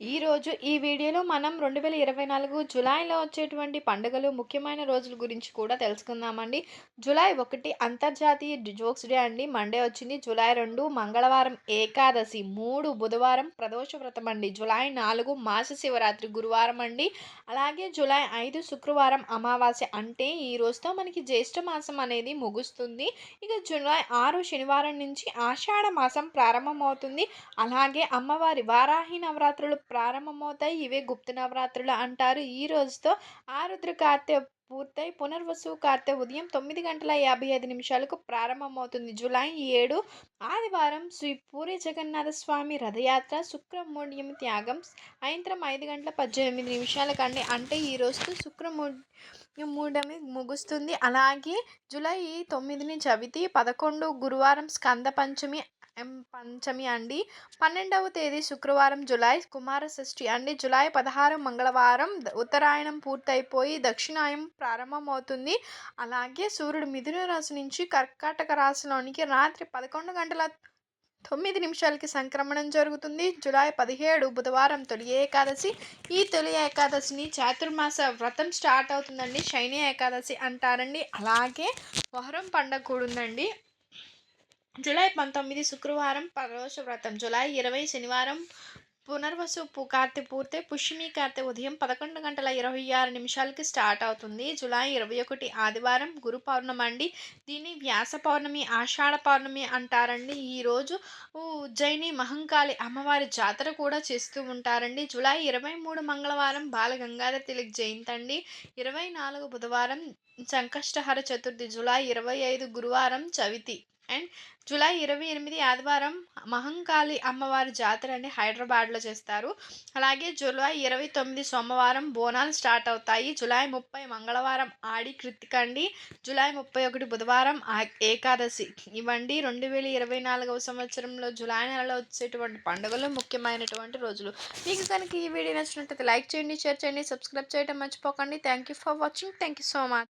ఈరోజు ఈ వీడియోలో మనం రెండు వేల ఇరవై నాలుగు జులైలో వచ్చేటువంటి పండుగలు ముఖ్యమైన రోజుల గురించి కూడా తెలుసుకుందామండి. జూలై ఒకటి అంతర్జాతీయ జోక్స్ డే అండి. మండే వచ్చింది. జూలై రెండు మంగళవారం ఏకాదశి. మూడు బుధవారం ప్రదోష వ్రతం అండి. జూలై నాలుగు మాస శివరాత్రి గురువారం అండి. అలాగే జూలై ఐదు శుక్రవారం అమావాస్య. అంటే ఈ రోజుతో మనకి జ్యేష్ఠ మాసం అనేది ముగుస్తుంది. ఇక జూలై ఆరు శనివారం నుంచి ఆషాఢ మాసం ప్రారంభమవుతుంది. అలాగే అమ్మవారి వారాహి నవరాత్రులు ప్రారంభమవుతాయి. ఇవే గుప్త నవరాత్రులు అంటారు. ఈ రోజుతో ఆరుద్ర కార్తె పూర్తయి. పునర్వసు కార్తె ఉదయం తొమ్మిది గంటల యాభై ఐదు నిమిషాలకు ప్రారంభమవుతుంది. జూలై ఏడు ఆదివారం శ్రీ పూరి జగన్నాథ స్వామి రథయాత్ర శుక్రమూఢ్యం త్యాగం. సాయంత్రం ఐదు గంటల పద్దెనిమిది నిమిషాలకండి అంటే ఈ రోజుతో శుక్రమూ మూడమి ముగుస్తుంది. అలాగే జూలై తొమ్మిదిని చవితి పదకొండు గురువారం స్కంద పంచమి పంచమి అండి. పన్నెండవ తేదీ శుక్రవారం జులై కుమార షష్ఠి అండి. జులై పదహారు మంగళవారం ఉత్తరాయణం పూర్తయిపోయి దక్షిణాయం ప్రారంభమవుతుంది. అలాగే సూర్యుడు మిథున రాశి నుంచి కర్కాటక రాశిలోనికి రాత్రి పదకొండు గంటల తొమ్మిది నిమిషాలకి సంక్రమణం జరుగుతుంది. జులై పదిహేడు బుధవారం తొలి ఏకాదశి. ఈ తొలి ఏకాదశిని చాతుర్మాస వ్రతం స్టార్ట్ అవుతుందండి. శైని ఏకాదశి అంటారండి. అలాగే మొహరం పండగ కూడా ఉందండి. జూలై పంతొమ్మిది శుక్రవారం పరోష వ్రతం. జూలై ఇరవై శనివారం పునర్వసు కార్తె పూర్తి పుష్యమి కార్తె ఉదయం పదకొండు గంటల ఇరవై ఆరు నిమిషాలకి స్టార్ట్ అవుతుంది. జూలై ఇరవై ఒకటి ఆదివారం గురు పౌర్ణమి అండి. దీన్ని వ్యాస పౌర్ణమి ఆషాఢ పౌర్ణమి అంటారండి. ఈరోజు ఉజ్జయిని మహంకాళి అమ్మవారి జాతర కూడా చేస్తూ ఉంటారండి. జూలై ఇరవై మూడు మంగళవారం బాల గంగాధర తిలక్ జయంతి అండి. ఇరవై నాలుగు బుధవారం సంకష్టహర చతుర్థి జూలై ఇరవై ఐదు గురువారం చవితి. అండ్ జూలై ఇరవై ఎనిమిది ఆదివారం మహంకాళి అమ్మవారి జాతర అని హైదరాబాద్లో చేస్తారు. అలాగే జూలై ఇరవై తొమ్మిది సోమవారం బోనాలు స్టార్ట్ అవుతాయి. జూలై ముప్పై మంగళవారం ఆడి కృతిక అండి జూలై ముప్పై ఒకటి బుధవారం ఏకాదశి. ఇవ్వండి. రెండు వేల ఇరవై నాలుగవ సంవత్సరంలో జూలై నెలలో వచ్చేటువంటి పండుగలు ముఖ్యమైనటువంటి రోజులు. మీకు కనుక ఈ వీడియో నచ్చినట్లయితే లైక్ చేయండి షేర్ చేయండి సబ్స్క్రైబ్ చేయడం మర్చిపోకండి. Thank you for watching. Thank you so much.